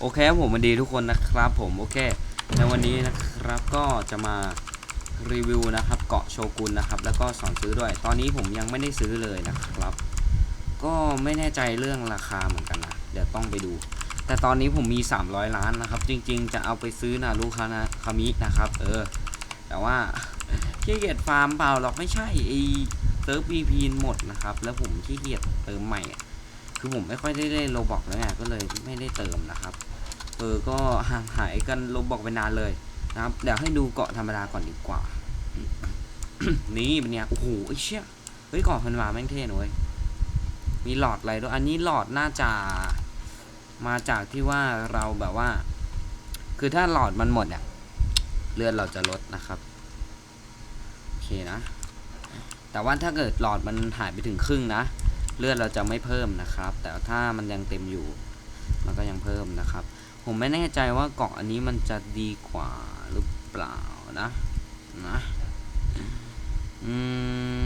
โอเคครับผมสวัสดีทุกคนนะครับผมโอเคในวันนี้นะครับก็จะมารีวิวนะครับเกาะโชกุนนะครับ แล้วก็สอนซื้อด้วย ตอนนี้ผมยังไม่ได้ซื้อเลยนะครับ ก็ไม่แน่ใจเรื่องราคาเหมือนกันนะเดี๋ยวต้องไปดู แต่ตอนนี้ผมมี 300 ล้านนะครับ จริง ๆ จะเอาไปซื้อนารุคานาคามินะครับ เออ แต่ว่าขี้เกียจฟาร์มเปล่าหรอกไม่ใช่ไอเซิร์ฟ VP หมดนะครับ แล้วผมขี้เกียจเติมใหม่ คือผมไม่ค่อยได้เล่นโลบอกแล้วไงก็เลยไม่ได้เติมนะครับ เออก็ห่างหายกันโลบอกไปนานเลยนะครับ เดี๋ยวให้ดูเกาะธรรมดาก่อนดีกว่า นี่เป็นเนี่ยโอ้โหไอ้เชี่ยเฮ้ยเกาะธรรมาแม่งเท่นะเว้ยมีหลอดอะไรด้วยอันนี้หลอดน่าจะมาจากที่ว่าเราแบบว่า คือถ้าหลอดมันหมดเนี่ยเลือดเราจะลดนะครับโอเคนะ แต่ว่าถ้าเกิดหลอดมันหายไปถึงครึ่งนะ เลือดเราจะไม่เพิ่มนะครับ แต่ถ้ามันยังเต็มอยู่ มันก็ยังเพิ่มนะครับ ผมไม่แน่ใจว่าเกาะอันนี้มันจะดีกว่าหรือเปล่านะนะอืม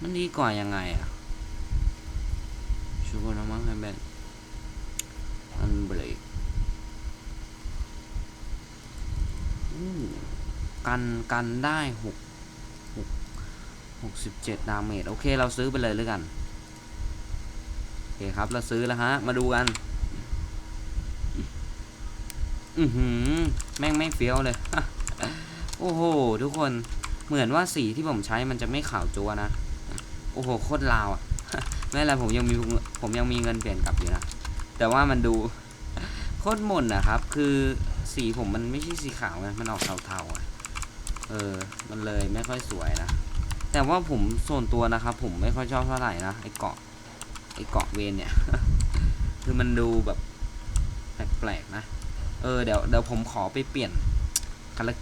มันดีกว่ายังไงอะชูโกนามังไฮแบนอันเบรกอู้กันกันได้หก 67 ดาเมจโอเคเราซื้อไปเลยแล้วกัน โอเคครับเราซื้อแล้วฮะ มาดูกัน อือหือ แม่งไม่เฟี้ยวเลย โอ้โห ทุกคนเหมือนว่าสีที่ผมใช้มันจะไม่ขาวจัวนะ โอ้โห โคตรลาวอะไม่เป็ไรผมยังมีผมยังมีเงินเปลี่ยนกลับอยู่นะ แต่ว่ามันดูโคตรหม่นนะครับ คือสีผมมันไม่ใช่สีขาวไงมันออกเทาๆอะเออ มันเลยไม่ค่อยสวยนะ แต่ว่าผมส่วนตัวนะครับ ผมไม่ค่อยชอบเท่าไหร่นะไอเกาะไอเกาะเวนเนี่ย คือมันดูแบบแปลกๆนะ เออเดี๋ยวเดี๋ยวผมขอไปเปลี่ยนคาแรค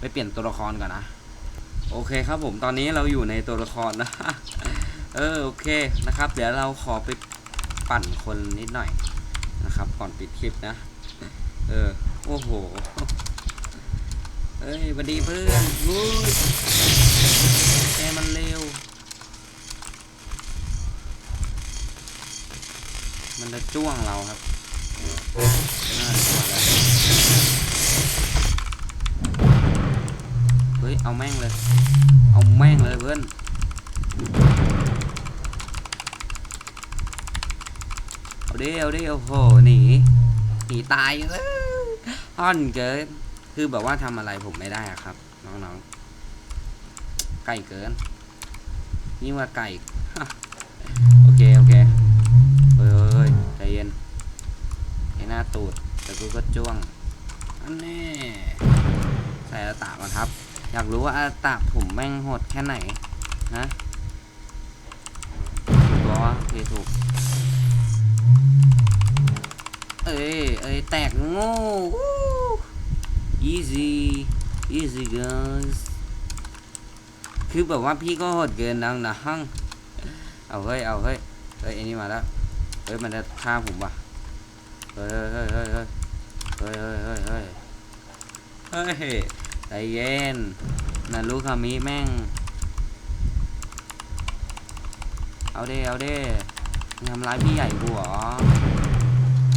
ไปเปลี่ยนตัวละครก่อนนะ โอเคครับผมตอนนี้เราอยู่ในตัวละครนะ เออโอเคนะครับ เดี๋ยวเราขอไปปั่นคนนิดหน่อยนะครับ ก่อนปิดคลิปนะ เออโอ้โห เอ้ยสวัสดีเพื่อนวู้ แกมันเร็ว มันจะจ้วงเราครับเฮ้ย เอาแม่งเลย เอาแม่งเลยเพื่อนเอาดิเอาดิโอ้โหหนีหนีตายเลยฮ่อนเกินคือแบบว่าทำอะไรผมไม่ได้อะครับ น้องๆ ไก่เกินนี่ว่าไก่โอเค โอเคเฮ้ยเฮ้ยเฮ้ยใจเย็นไอ้หน้าตูด แต่กูก็จ้วงอันแน่ใส่อาตามาครับ อยากรู้ว่าอาตาผมแม่งโหดแค่ไหนฮะถูกปะวะเคถูก เอ้ยเอ้ยแตกโง่ easy easy guys คือแบบว่าพี่ก็โหดเกินดังนะฮั่งเอาเฮ้ยเอาเฮ้ยเฮ้ยอ้นี่มาแล้วเฮ้ยมันจะฆ่าผมว่ะเฮ้ยเฮ้ยเฮ้ยเฮ้ยเฮ้ยเฮ้ยเฮ้ยเฮ้ยเฮ้ยเยใจเย็นนารุคามิแม่ง เอาเด้เอาเด้ทำร้ายพี่ใหญ่กูเหรอ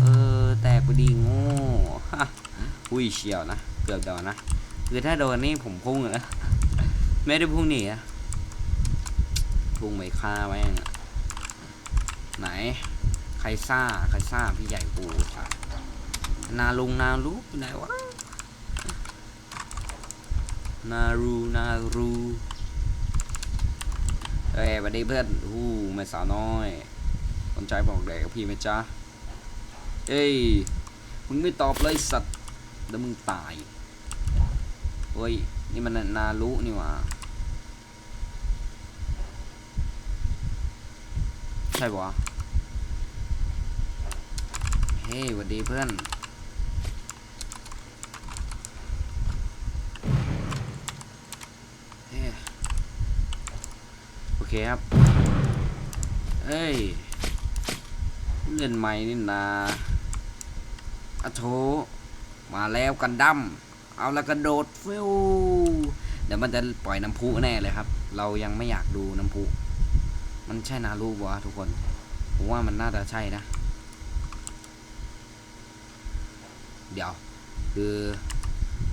เออแตกไปดีโง่ฮะอุ้ยเฉียวนะ เกือบโดนนะ คือถ้าโดนนี่ผมพุ่งอะ ไม่ได้พุ่งหนีอะพุ่งไปฆ่าแม่งอะไหน ใครซ่า ใครซ่า พี่ใหญ่กูค่นาลุงนารูอยู่ไหนวะ นารูนารูเอ้ยวัสดีเพื่อนอู้ไม่สาวน้อย สนใจบอกเด็กกับพี่ไหมจ๊ะ เอ้ย มึงไม่ตอบเลยสัตว์ แล้วมึงตาย เฮ้ย นี่มันนารุนี่หว่า ใช่ปะเฮ้ยสวัสดีเพื่อน เฮ้โอเคครับ เอ้ย เล่นใหม่นี่นาอะโถมาแล้วกันดั้มเอาล้วกระโดดฟิวเดี๋ยวมันจะปล่อยน้ำพุแน่เลยครับ เรายังไม่อยากดูน้ำพุ มันใช่นารูปวะทุกคน ผมว่ามันน่าจะใช่นะ เดี๋ยว คือ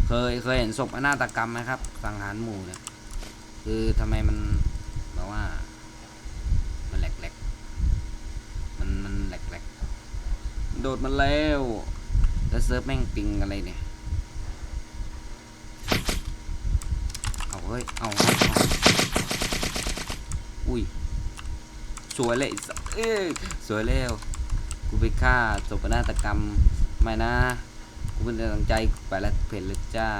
เคยเคยเห็นศพอนาตกรรมไหมครับ สังหารหมู่เนี่ย คือทำไมมันแบบว่า มันแหลกๆ มันมันแหลกๆ โดดมาแล้วแล้วเซิร์ฟแม่งปิงอะไรเนี่ย เอาเฮ้ย เอาเอาเอาอุ้ย สวยเลยไอ้สัสเอ้ยสวยแล้วกูไปฆ่าจบนาฏกรรมไม่นะ กูเป็นตั้งใจไปแล้วเผ็ดแล้วจ้า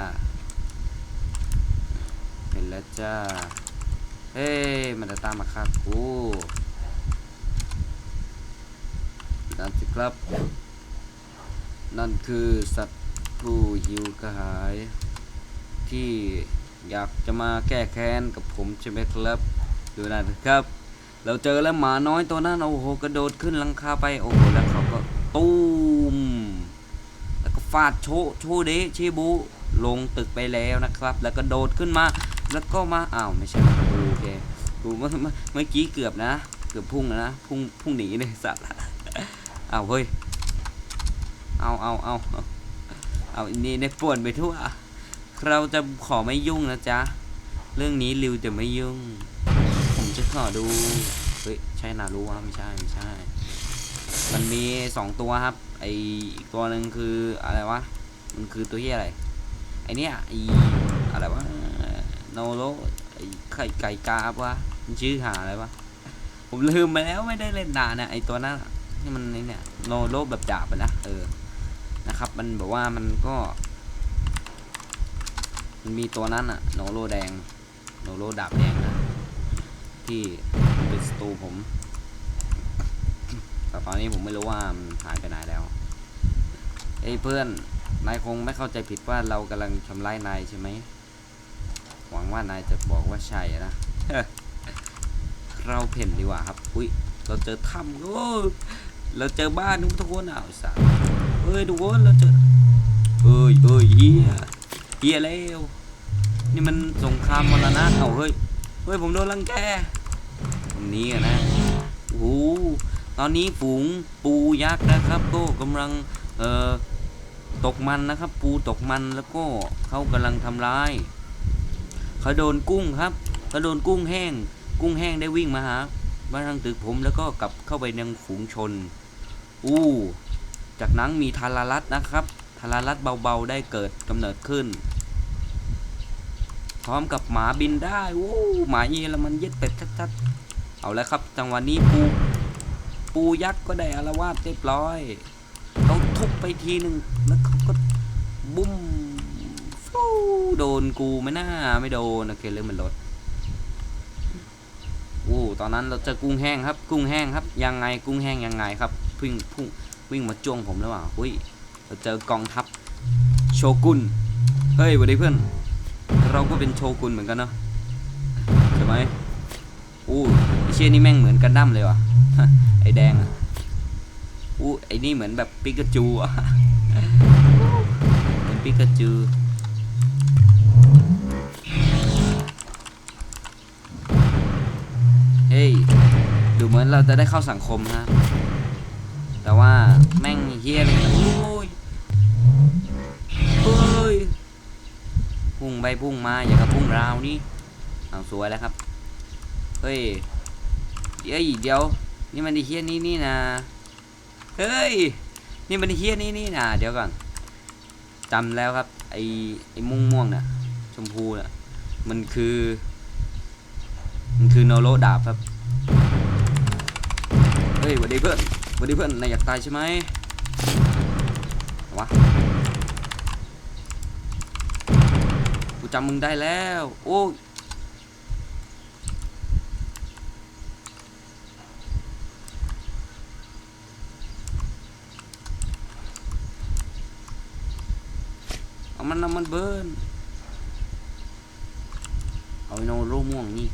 เผ็ดแล้วจ้า เฮ้ยมันจะตามมาฆ่ากูนั่นสิครับ นั่นคือสัตว์ผู้หิวกระหาย ที่อยากจะมาแก้แค้นกับผมใช่ไหมครับ ดูนะครับ เราเจอแล้วหมาน้อยตัวนั้นโอ้โหกระโดดขึ้นลังคาไปโอ้โหแล้วเขาก็ตูมแล้วก็ฟาดโชโชเดชิบุลงตึกไปแล้วนะครับ แล้วก็โดดขึ้นมา แล้วก็มาอ้าวไม่ใช่กูโอเคกูเมื่อเมื่อกี้เกือบนะ เกือบพุ่งนะพุ่งพุ่งหนีเลยสัตว์อ้าวเฮ้ยเอาเอาเอาเอาอันนี่ในป่วนไปทั่วเราจะขอไม่ยุ่งนะจ๊ะ เรื่องนี้ริวจะไม่ยุ่ง จะขอดู เฮ้ย ใช่นารู้ว่าไม่ใช่ไม่ใช่ มันมีสองตัวครับ ไออีกตัวหนึ่งคืออะไรวะ มันคือตัวที่อะไร ไอเนี้ยไออะไรวะโนโรไอไข่ไก่กาบวะชื่อหาอะไรวะ ผมลืมไปแล้วไม่ได้เล่นนานนะไอตัวนั้นที่มันไอเนี่ยโนโรแบบดาบอะนะเออ นะครับ มันแบบว่ามันก็ มันมีตัวนั้นอะโนโรแดง โนโรดาบแดงนะ ที่เป็นสตูผมแต่ตอนนี้ผมไม่รู้ว่ามันหายไปไหนแล้วเอ้เพื่อน นายคงไม่เข้าใจผิดว่าเรากำลังทำร้ายนายใช่ไหม หวังว่านายจะบอกว่าใช่นะ เราเพ่นดีกว่าครับ อุ้ย เราเจอถ้ำโอ้ยเราเจอบ้านทุกคนอะไอ้สัสเฮ้ยทุกคนเราเจอเฮ้ยเฮ้ยเฮียเฮียแล้ว นี่มันสงครามมรณะเอาเฮ้ย เฮ้ยผมโดนรังแก รงนี้นะโอ้โหตอนนี้ฝูงปูยักษ์นะครับ ก็กำลังเอ่อตกมันนะครับ ปูตกมันแล้วก็เขากำลังทำร้ายเขาโดนกุ้งครับเขาโดนกุ้งแห้ง กุ้งแห้งได้วิ่งมาหาบ้าทางตึกผมแล้วก็กลับเข้าไปในฝูงชน อู้ จากนั้นมีทารารัตนะครับทารารัตเบาๆได้เกิดกำเนิดขึ้น พร้อมกับหมาบินได้โอ้หมาเยอรมันเย็ดเป็ดชัดๆ เอาแล้วครับ จังหวะนี้ปูปูยักษ์ก็ได้อารวาสเรียบร้อยเขาทุบไปทีหนึ่งแล้วเขาก็บุ้มฟูโดนกูไม่น่าไม่โดนโอเคเรื่องมันลดโอ้ตอนนั้นเราเจอกุ้งแห้งครับ กุ้งแห้งครับ ยังไงกุ้งแห้งยังไงครับวิ่งพุ่งวิ่งมาจ้วงผมแล้วว่าอุ้ยเราเจอกองทัพโชกุนเฮ้ยสวัสดีเพื่อน เราก็เป็นโชกุนเหมือนกันเนาะใช่ไหมอู้ เชี่ยนี่แม่งเหมือนกันดั้มเลยว่ะ ไอแดงอะอู้ไอนี่เหมือนแบบปิกาจูอะเหมือนปิกาจูเฮ้ยดูเหมือนเราจะได้เข้าสังคมนะแต่ว่าแม่งเฮี้ยเลยนโอ้ยเฮ้ย พุ่งไปพุ่งมา อย่ากับพุ่งราวนี่เอาสวยแล้วครับ เฮ้ย เฮ้ยเดี๋ยว นี่มันไอเฮี้ยนี่นี่นะเฮ้ยนี่มันไอเฮี้ยนี่นี่นะเดี๋ยวก่อนจำแล้วครับ ไอ้ไอ้ม่วงม่วงน่ะ ชมพูน่ะ มันคือ มันคือโนโรดาบครับเฮ้ยวัสดีเพื่อนวัสดีเพื่อนนายอยากตายใช่ไหมวะกูจำมึงได้แล้ว โอ้ยเอา มันเอามันเบิร์นเอาโนโรม่วงนี่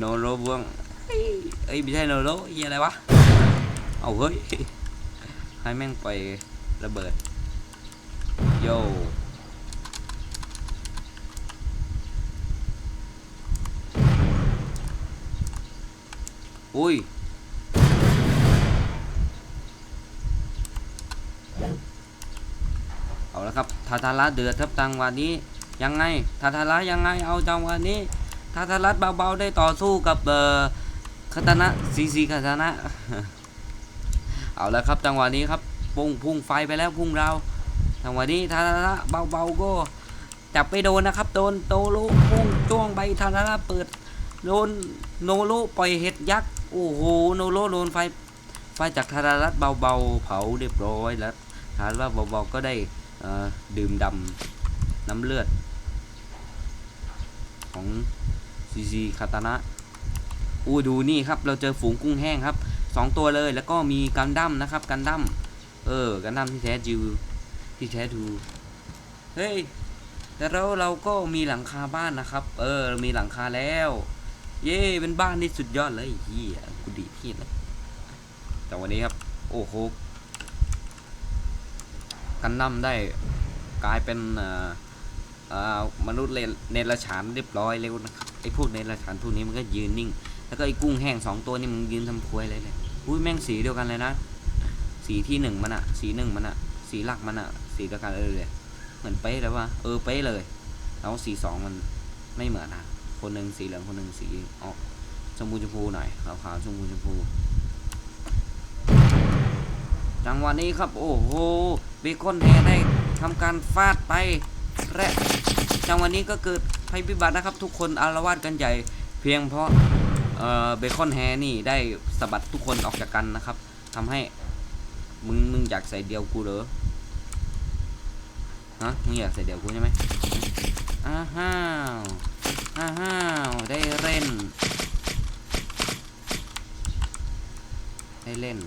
โนโรม่วงเอ้ยเอ้ยไม่ใช่โนโรเหียอะไรวะเอาเฮ้ยให้แม่งไประเบิดโยอุ้ย เอาละครับทาทาระเดือดครับจังหวะนี้ยังไงทาทาระยังไงเอาจังหวะนี้ทาทาระเบาๆได้ต่อสู้กับเอ่อคาตานะซีซีคาตานะเอาละครับจังหวะนี้ครับพุ่งพุ่งไฟไปแล้วพุ่งเราจังหวะนี้ทาทาระเบาๆก็จับไปโดนนะครับโดนโตโลพุ่งจ้วงใบทาทาระเปิดโดนโนโลปล่อยเห็ดยักษ์โอ้โหโนโลโดนไฟไฟจากทาทาระเบาๆเผาเรียบร้อยแล้วทานว่าเบาๆก็ได้ ดื่มดำน้ำเลือด ของซีซีคาตานะอู้ดูนี่ครับ เราเจอฝูงกุ้งแห้งครับสองตัวเลยแล้วก็มีกันดั้มนะครับกันดั้มเออกันดั้มที่แท้จริงที่แท้ทูเฮ้ยแต่เราเราก็มีหลังคาบ้านนะครับ เออมีหลังคาแล้ว เย่เป็นบ้านที่สุดยอดเลยเฮียกูดีที่เลยแต่วันนี้ครับ โอ้โห กันดั้มได้กลายเป็นมนุษย์เลเนรฉานเรียบร้อยแล้วนะครับไอ้พวกเนรฉานพวกนี้มันก็ยืนนิ่ง แล้วก็ไอ้กุ้งแห้งสองตัวนี่มันยืนทำควยเลยเลยอุ้ยแม่งสีเดียวกันเลยนะ สีที่หนึ่งมันอะสีหนึ่งมันอะสีหลักมันอะสีเดียวกันเลยเลยเหมือนเป๊ะเลยว่าเออเป๊ะเลย แล้วสีสองมันไม่เหมือนนะคนหนึ่งสีเหลืองคนหนึ่งสีออกชมพูชมพูหน่อยขาวๆชมพูชมพู จังหวะนี้ครับโอ้โหเบคอนแฮได้ทำการฟาดไปและจังหวะนี้ก็เกิดภัยพิบัตินะครับ ทุกคนอารวาสกันใหญ่ เพียงเพราะเบคอนแฮนี่ได้สะบัดทุกคนออกจากกันนะครับทำให้มึงมึงอยากใส่เดียวกูเหรอฮะมึงอยากใส่เดียวกูใช่ไหมอ้าห้าวอ้าห้าวได้เล่นได้เล่น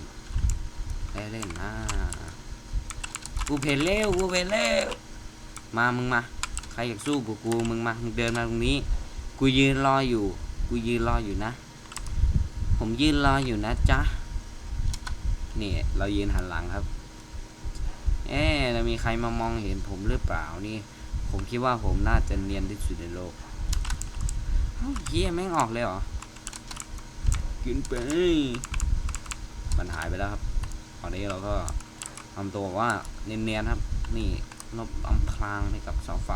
ได้เล่นอ่ากูเพลเร็วกูเพลเร็วมามึงมา ใครอยากสู้กูกูมึงมามึงเดินมาตรงนี้ กูยืนรออยู่ กูยืนรออยู่นะ ผมยืนรออยู่นะจ๊ะนี่เรายืนหันหลังครับ เอ๊ะแล้วมีใครมามองเห็นผมหรือเปล่านี่ ผมคิดว่าผมน่าจะเนียนที่สุดในโลกเอ้าเฮียแม่งออกเลยเหรอ กินไป มันหายไปแล้วครับ ตอนนี้เราก็ทำตัวว่าเนียนๆครับ นี่นบอำพรางให้กับเสาไฟ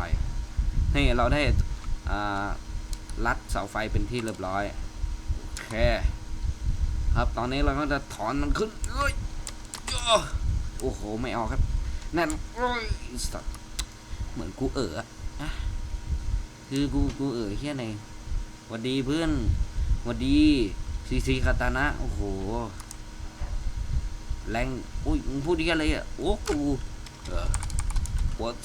นี่เราได้รัดเสาไฟเป็นที่เรียบร้อยโอเคครับตอนนี้เราก็จะถอนมันขึ้นเอ้ยโอ้โหไม่ออกครับแน่นเอ้ยสัตว์เหมือนกูเอ๋อคือกูกูเอ๋อแค่ไหนวัดดีเพื่อนวัดดีซีซีคาตานะ โอ้โห แรงอุ้ยมึงพูดดีอะไรอะโอ้โหเออ what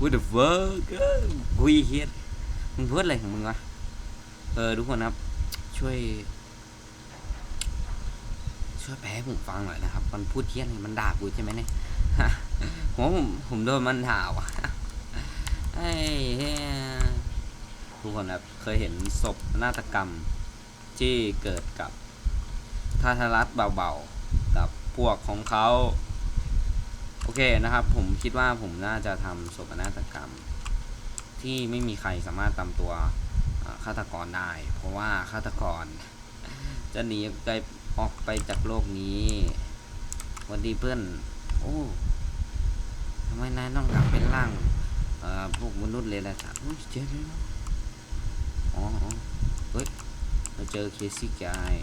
what the fuck เอ้ยกุยเฮียมึงพูดอะไรของมึงวะเออทุกคนครับ ช่วย ช่วยแปลให้ผมฟังหน่อยนะครับ มันพูดเทียนมันด่ากูใช่ไหมเนี่ยผมผมผมโดนมันด่าว่ะไอ้เหี้ยทุกคนครับเคยเห็นศพนาฏกรรมที่เกิดกับทาทรัตเบาๆ พวกของเขาโอเคนะครับ ผมคิดว่าผมน่าจะทำโศกนาฏกรรม ที่ไม่มีใครสามารถตามตัวฆาตกรได้ เพราะว่าฆาตกร จะหนีไปออกไปจากโลกนี้วันดีเพื่อนโอ้ทำไมนายต้องกลับเป็นร่างพวกมนุษย์เลยล่ะจ๊ะอุ้ยเจ๊เลยอ๋ออ๋อเฮ้ยเราเจอเคซี่กาย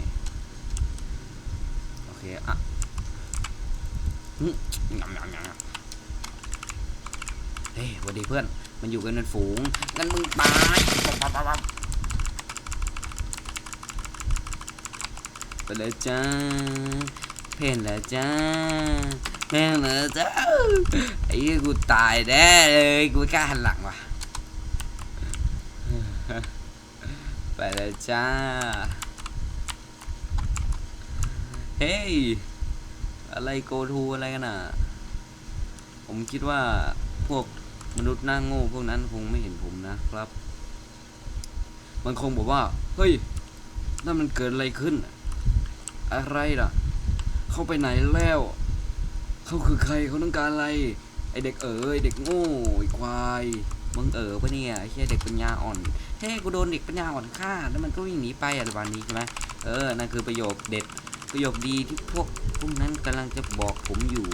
โอเคอะ เฮ้ยวัสดีเพื่อน มันอยู่กันเป็นฝูง งั้นมึงตายปั๊บปั๊บปั๊บไปเลยจ้า เพนแล้วจ้าเพนแล้วจ้า ไอ้เหี้ยกูตายแน่เลย กูไม่กล้าหันหลังว่ะ ไปเลยจ้า เฮ้ย อะไรโกทูอะไรกันอะ ผมคิดว่าพวกมนุษย์หน้าโง่พวกนั้นคงไม่เห็นผมนะครับ มันคงบอกว่า เฮ้ยนั่นมันเกิดอะไรขึ้น อะไรล่ะ เข้าไปไหนแล้ว เขาคือใครเขาต้องการอะไร ไอเด็กเอ๋ยเด็กโง่ไอควายมึงเอ๋อปะเนี่ยไอ้เหี้ยเด็กปัญญาอ่อน เฮ้ยกูโดนเด็กปัญญาอ่อนฆ่า แล้วมันก็วิ่งหนีไปอะไรประมาณนี้ใช่ไหมเออ นั่นคือประโยคเด็ด ประโยคดีที่พวกพวกนั้นกำลังจะบอกผมอยู่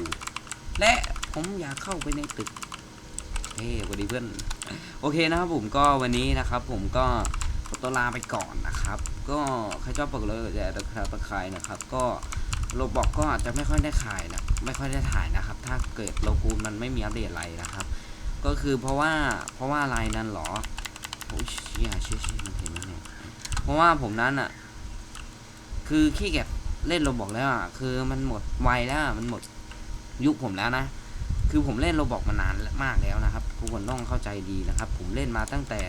และผมอยากเข้าไปในตึกสวัสดีเพื่อน โอเคนะครับผมก็วันนี้นะครับ ผมก็ขอตัวลาไปก่อนนะครับ ก็ใครชอบปิดเลยแต่ตะคราตะคายนะครับ ก็โลบอกก็อาจจะไม่ค่อยได้ขายนะไม่ค่อยได้ถ่ายนะครับ ถ้าเกิดโลกูลมันไม่มีอัปเดตอะไรนะครับ ก็คือเพราะว่าเพราะว่าอะไรนั่นหรอโอ้ยเชี่ยเชี่ยเชี่ยมันเห็นไหมเนี่ยเพราะว่าผมนั้นอะ คือขี้เกียจ เล่นโรบอกแล้วอะคือมันหมดวัยแล้วมันหมดยุคผมแล้วนะคือผมเล่นโรบอกมานานมากแล้วนะครับทุกคนต้องเข้าใจดีนะครับ ผมเล่นมาตั้งแต่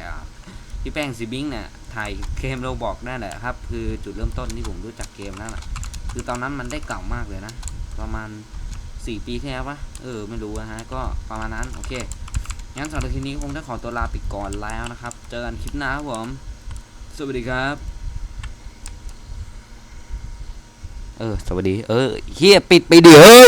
พี่แป้งซีบิงเนี่ยถ่ายเกมโรบอกนั่นแหละครับ คือจุดเริ่มต้นที่ผมรู้จักเกมนั่นแหละคือตอนนั้นมันได้เก่ามากเลยนะ ประมาณสี่ปีที่แล้วปะเออไม่รู้นะฮะก็ประมาณนั้นโอเคงั้นสำหรับทีนี้คงได้ขอตัวลาไปก่อนแล้วนะครับ เจอกันคลิปหน้าครับผม สวัสดีครับ เออ สวัสดี เออเฮียปิดไปเดี๋ยว